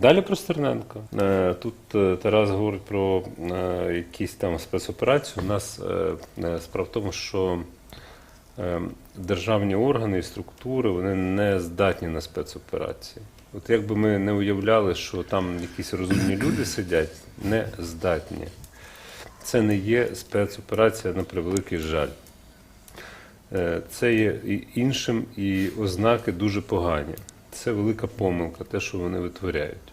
Далі про Стерненка. Е, Тут е, Тарас говорить про е, якісь там спецоперації. У нас справа в тому, що державні органи і структури вони не здатні на спецоперації. От якби ми не уявляли, що там якісь розумні люди сидять, не здатні. Це не є спецоперація на превеликий жаль. Це є і іншим, і ознаки дуже погані. Це велика помилка, те, що вони витворяють.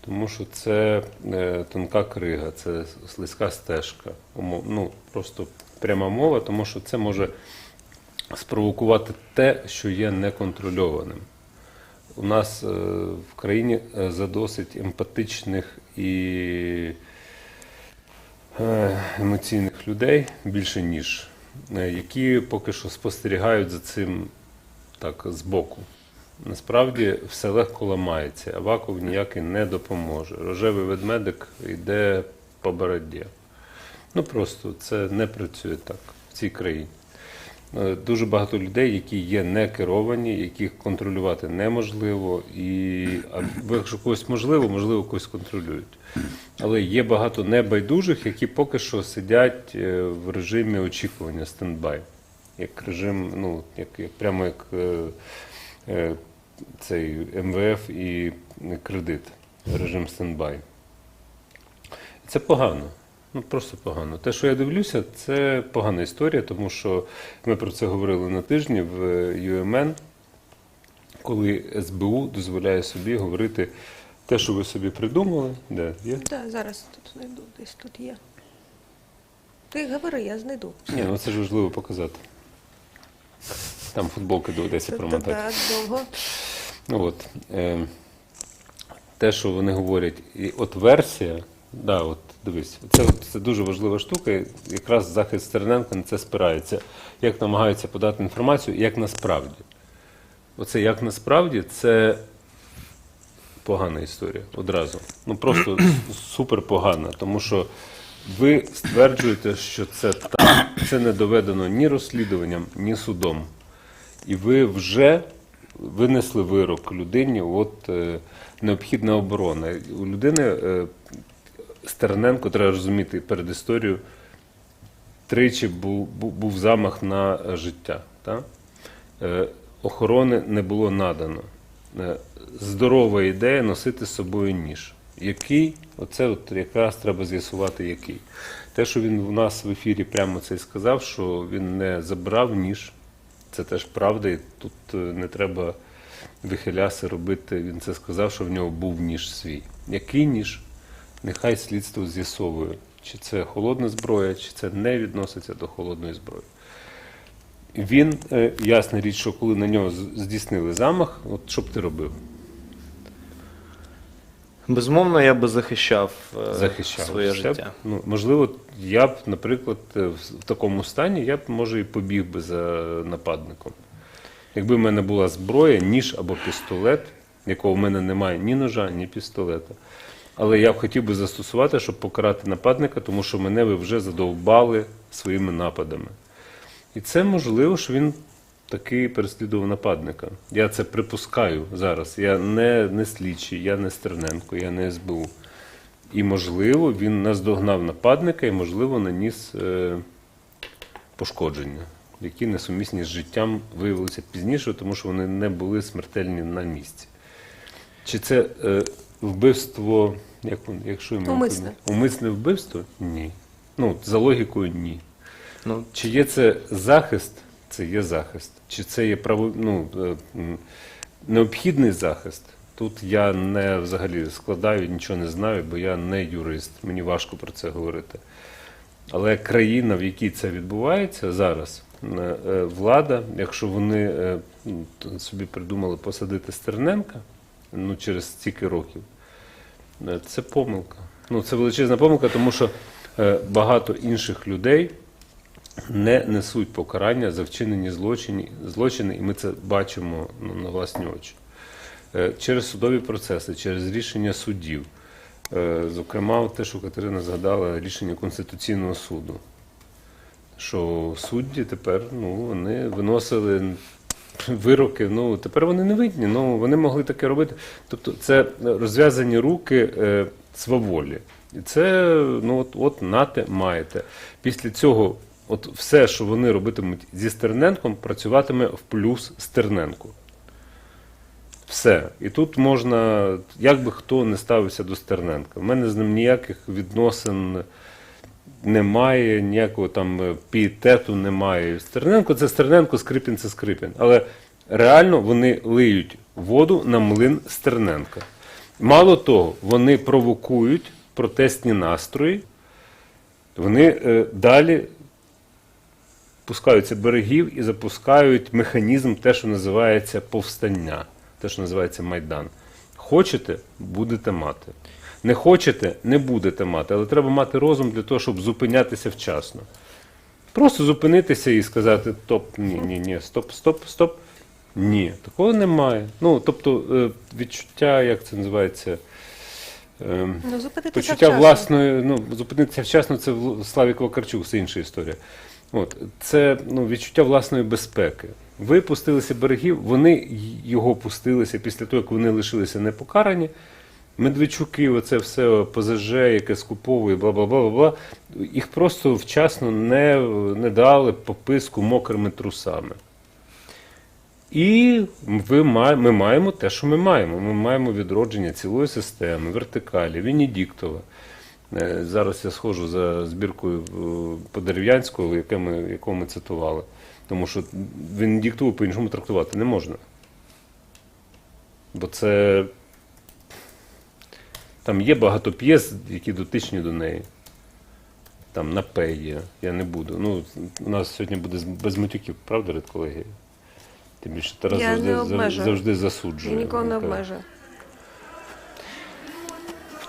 Тому що це е, тонка крига, це слизька стежка. Ну, просто пряма мова, тому що це може спровокувати те, що є неконтрольованим. У нас е, в країні е, задосить емпатичних і емоційних людей більше ніж, які поки що спостерігають за цим так збоку. Насправді все легко ламається, Аваков ніякий не допоможе. Рожевий ведмедик йде по бороді. Ну просто це не працює так в цій країні. Е, Дуже багато людей, які є не керовані, яких контролювати неможливо, і якщо когось можливо, можливо, когось контролюють. Але є багато небайдужих, які поки що сидять е, в режимі очікування стендбай. Як режим, ну, як, як прямо як е, цей МВФ і кредит, режим стендбай. Це погано. Ну просто погано. Те, що я дивлюся, це погана історія, тому що ми про це говорили на тижні в ЮМН, коли СБУ дозволяє собі говорити те, що ви собі придумали, де є. Так, зараз тут знайду, десь тут є. Ти говори, я знайду. Ні, ну це ж важливо показати. Там футболки доведеться промотати. Так, довго. Ну от, е, те, що вони говорять, і от версія, да, от дивись, це, це дуже важлива штука, якраз захист Стерненка на це спирається. Як намагаються подати інформацію, як насправді. Оце як насправді це погана історія одразу. Ну просто супер погана, тому що ви стверджуєте, що це так. Це не доведено ні розслідуванням, ні судом. І ви вже винесли вирок людині, от е, необхідна оборона. У людини е, Стерненко, треба розуміти перед історією, тричі був, був, замах на життя. Та? Е, охорони не було надано. Здорова ідея носити з собою ніж. Який? Оце от якраз треба з'ясувати, який. Те, що він у нас в ефірі прямо це сказав, що він не забрав ніж, це теж правда, і тут е, не треба вихиляси робити. Він це сказав, що в нього був ніж свій. Який ніж? Нехай слідство з'ясовує, чи це холодна зброя, чи це не відноситься до холодної зброї. Він, е, ясна річ, що коли на нього здійснили замах, от що б ти робив? Безумовно, я би захищав, е, захищав своє б, життя. Ну, можливо, я б, наприклад, е, в в такому стані я б, може, і побіг би за нападником. Якби в мене була зброя, ніж або пістолет, якого в мене немає ні ножа, ні пістолета. Але я б хотів би застосувати, щоб покарати нападника, тому що мене ви вже задовбали своїми нападами. І це можливо, що він таки переслідував нападника. Я це припускаю зараз. Я не, не слідчий, я не Стерненко, я не СБУ. І, можливо, він наздогнав нападника і, можливо, наніс е, пошкодження, які несумісні з життям виявилися пізніше, тому що вони не були смертельні на місці. Чи це е, вбивство, як, якщо йому Умисне. умисне вбивство? Ні. Ну, за логікою, ні. Ну, Чи є це захист? Це є захист. Чи це є право, ну, е, необхідний захист? Тут я не взагалі складаю, нічого не знаю, бо я не юрист. Мені важко про це говорити. Але країна, в якій це відбувається зараз, е, влада, якщо вони е, собі придумали посадити Стерненка ну, через стільки років, це помилка. Ну, це величезна помилка, тому що багато інших людей не несуть покарання за вчинені злочини, злочини, і ми це бачимо ну, на власні очі. Е, Через судові процеси, через рішення суддів. Е, Зокрема, те, що Катерина згадала, рішення Конституційного суду, що судді тепер ну, вони виносили вироки. Ну тепер вони не видні. Ну вони могли таке робити. Тобто, це розв'язані руки е, сваволі. І це ну от, от нате маєте. Після цього, от все, що вони робитимуть зі Стерненком, працюватиме в плюс Стерненку. Все. І тут можна, як би хто не ставився до Стерненка. У мене з ним ніяких відносин немає, ніякого там пієтету немає. Стерненко це Стерненко, Скрипін це Скрипін. Але реально вони лиють воду на млин Стерненка. Мало того, вони провокують протестні настрої, вони е, далі пускаються берегів і запускають механізм, те, що називається повстання, те, що називається Майдан. Хочете, будете мати. Не хочете, не будете мати, але треба мати розум для того, щоб зупинятися вчасно. Просто зупинитися і сказати: топ, ні, ні, ні, стоп, стоп, стоп. Ні, такого немає. Ну, тобто, е, відчуття, як це називається? Ем, Ну, Почуття вчасно. власної, ну, зупинитися вчасно, це Славік Вакарчук, це інша історія. От, це ну, відчуття власної безпеки. Ви пустилися берегів, вони його пустилися після того, як вони лишилися непокарані. Медведчуки, оце все ПЗЖ, яке скуповує, бла бла бла бла. Їх просто вчасно не, не дали пописку мокрими трусами. І ви ми маємо те, що ми маємо. Ми маємо відродження цілої системи, вертикалі, Венедіктова. Е, Зараз я схожу за збіркою е, по дерев'янського, яку ми цитували. Тому що він Венедіктову по-іншому трактувати не можна. Бо це. Там є багато п'єс, які дотичні до неї. Там на П є, я не буду. Ну, у нас сьогодні буде без матюків, правда, редколегія? Тим більше Тарас завжди, завжди засуджує. Я нікого не Напевно.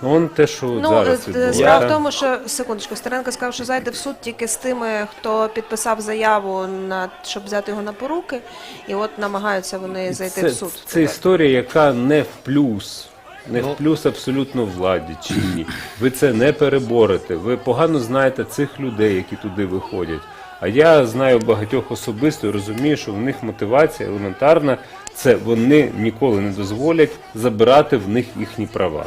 Ну, он те, що Ну, зараз е, відбувається. справа в тому, що секундочку, Стеренко сказав, що зайде в суд тільки з тими, хто підписав заяву на щоб взяти його на поруки, і от намагаються вони зайти це, в суд. Це історія, яка не в плюс. Не Ну. в плюс абсолютно владі чи ні. Ви це не переборете. Ви погано знаєте цих людей, які туди виходять. А я знаю багатьох особисто і розумію, що в них мотивація елементарна це вони ніколи не дозволять забирати в них їхні права.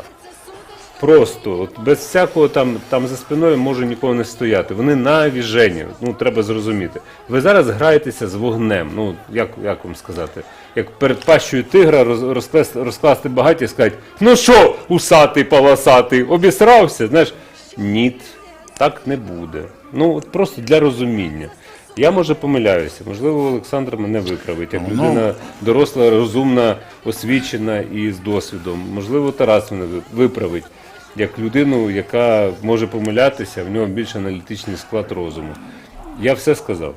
Просто, от без всякого там, там за спиною може нікого не стояти. Вони на віжені, ну треба зрозуміти. Ви зараз граєтеся з вогнем. Ну як, як вам сказати? Як перед пащою тигра роз, розкласти, розкласти багаті і сказати, ну що, усатий, полосатий, обісрався? Знаєш, ні, так не буде. Ну от просто для розуміння. Я може помиляюся, можливо, Олександр мене виправить, як Ну, людина доросла, розумна, освічена і з досвідом. Можливо, Тарас мене ви- виправить, як людину, яка може помилятися, в нього більш аналітичний склад розуму. Я все сказав.